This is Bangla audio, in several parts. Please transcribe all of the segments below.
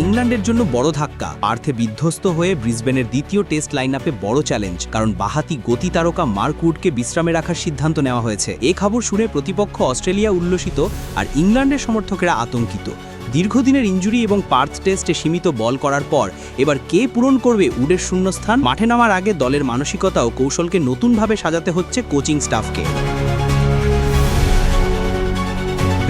ইংল্যান্ডের জন্য বড় ধাক্কা। পার্থে বিধ্বস্ত হয়ে ব্রিসবেনের দ্বিতীয় টেস্ট লাইন বড় চ্যালেঞ্জ কারণ বাহাতি গতি তারকা মার্ক উডকে বিশ্রামে রাখার সিদ্ধান্ত নেওয়া হয়েছে। এ খবর শুনে প্রতিপক্ষ অস্ট্রেলিয়া উল্লসিত আর ইংল্যান্ডের সমর্থকেরা আতঙ্কিত। দীর্ঘদিনের ইঞ্জুরি এবং পার্থ টেস্টে সীমিত বল করার পর এবার কে পূরণ করবে উডের শূন্যস্থান? মাঠে নামার আগে দলের মানসিকতা ও কৌশলকে নতুনভাবে সাজাতে হচ্ছে কোচিং স্টাফকে।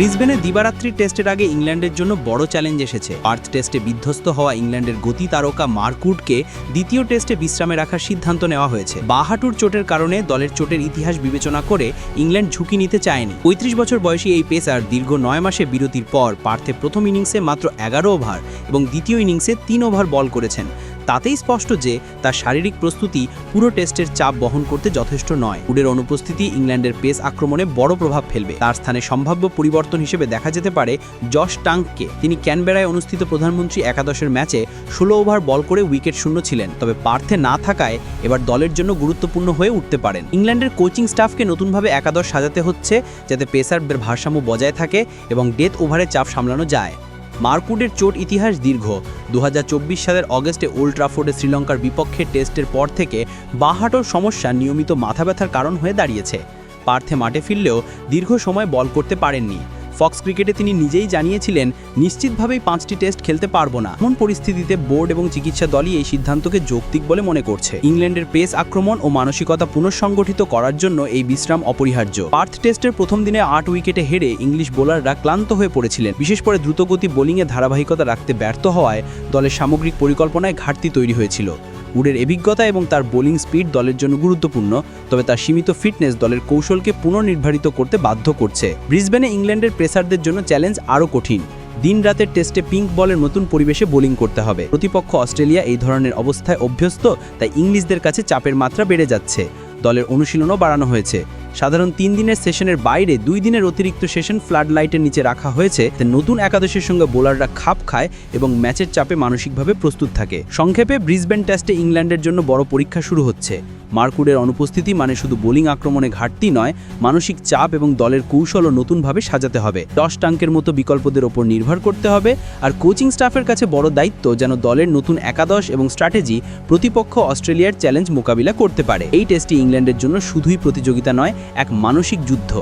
ব্রিসবেনে দিবারাত্রি টেস্টের আগে ইংল্যান্ডের জন্য বড় চ্যালেঞ্জ এসেছে। পার্থ টেস্টে বিধ্বস্ত হওয়া ইংল্যান্ডের গতি তারকা মার্কুডকে দ্বিতীয় টেস্টে বিশ্রামে রাখার সিদ্ধান্ত নেওয়া হয়েছে। বাহাটুর চোটের কারণে দলের চোটের ইতিহাস বিবেচনা করে ইংল্যান্ড ঝুঁকি নিতে চায়নি। পঁয়ত্রিশ বছর বয়সী এই পেসার দীর্ঘ নয় মাসে বিরতির পর পার্থে প্রথম ইনিংসে মাত্র এগারো ওভার এবং দ্বিতীয় ইনিংসে তিন ওভার বল করেছেন। তাতেই স্পষ্ট যে তার শারীরিক প্রস্তুতি পুরো টেস্টের চাপ বহন করতে যথেষ্ট নয়। উডের অনুপস্থিতি ইংল্যান্ডের পেস আক্রমণে বড় প্রভাব ফেলবে। তার স্থানে সম্ভাব্য পরিবর্তন হিসেবে দেখা যেতে পারে জশ টাঙ্ককে। তিনি ক্যানবেরায় অনুষ্ঠিত প্রধানমন্ত্রী একাদশের ম্যাচে ষোলো ওভার বল করে উইকেট শূন্য ছিলেন। তবে পার্থে না থাকায় এবার দলের জন্য গুরুত্বপূর্ণ হয়ে উঠতে পারেন। ইংল্যান্ডের কোচিং স্টাফকে নতুনভাবে একাদশ সাজাতে হচ্ছে, যাতে পেসারদের ভারসাম্য বজায় থাকে এবং ডেথ ওভারে চাপ সামলানো যায়। মার্কুডের চোট ইতিহাস দীর্ঘ। দু হাজার চব্বিশ সালের অগস্টে ওল্ড ট্রাফোর্ডে শ্রীলঙ্কার বিপক্ষে টেস্টের পর থেকে বাহাটোর সমস্যা নিয়মিত মাথা ব্যথার কারণ হয়ে দাঁড়িয়েছে। পার্থে মাঠে ফিরলেও দীর্ঘ সময় বল করতে পারেননি। ফক্স ক্রিকেটে তিনি নিজেই জানিয়েছিলেন, নিশ্চিতভাবেই পাঁচটি টেস্ট খেলতে পারব না। এমন পরিস্থিতিতে বোর্ড এবং চিকিৎসা দলই এই সিদ্ধান্তকে যৌক্তিক বলে মনে করছে। ইংল্যান্ডের পেস আক্রমণ ও মানসিকতা পুনঃসংগঠিত করার জন্য এই বিশ্রাম অপরিহার্য। পার্থ টেস্টের প্রথম দিনে আট উইকেটে হেরে ইংলিশ বোলাররা ক্লান্ত হয়ে পড়েছিলেন। বিশেষ করে দ্রুতগতি বোলিংয়ে ধারাবাহিকতা রাখতে ব্যর্থ হওয়ায় দলের সামগ্রিক পরিকল্পনায় ঘাটতি তৈরি হয়েছিল। উডের অভিজ্ঞতা এবং তার বোলিং স্পিড দলের জন্য গুরুত্বপূর্ণ, তবে তার সীমিত ফিটনেস দলের কৌশলকে পুনর্নির্ধারিত করতে বাধ্য করছে। ব্রিসবেনে ইংল্যান্ডের প্রেসারদের জন্য চ্যালেঞ্জ আরও কঠিন। দিন রাতের টেস্টে পিঙ্ক বলের নতুন পরিবেশে বোলিং করতে হবে। প্রতিপক্ষ অস্ট্রেলিয়া এই ধরনের অবস্থায় অভ্যস্ত, তাই ইংলিশদের কাছে চাপের মাত্রা বেড়ে যাচ্ছে। দলের অনুশীলনও বাড়ানো হয়েছে। সাধারণ তিন দিনের সেশনের বাইরে দুই দিনের অতিরিক্ত সেশন ফ্লাড লাইটের নিচে রাখা হয়েছে। নতুন একাদশের সঙ্গে বোলাররা খাপ খায় এবং ম্যাচের চাপে মানসিকভাবে প্রস্তুত থাকে। সংক্ষেপে ব্রিসবেন টেস্টে ইংল্যান্ডের জন্য বড় পরীক্ষা শুরু হচ্ছে। মার্কুডের অনুপস্থিতি মানে শুধু বোলিং আক্রমণে ঘাটতি নয়, মানসিক চাপ এবং দলের কৌশলও নতুনভাবে সাজাতে হবে। দশ টাঙ্কের মতো বিকল্পদের ওপর নির্ভর করতে হবে আর কোচিং স্টাফের কাছে বড় দায়িত্ব যেন দলের নতুন একাদশ এবং স্ট্র্যাটেজি প্রতিপক্ষ অস্ট্রেলিয়ার চ্যালেঞ্জ মোকাবিলা করতে পারে। এই টেস্টটি ইংল্যান্ডের জন্য শুধুই প্রতিযোগিতা নয়, এক মানসিক যুদ্ধ।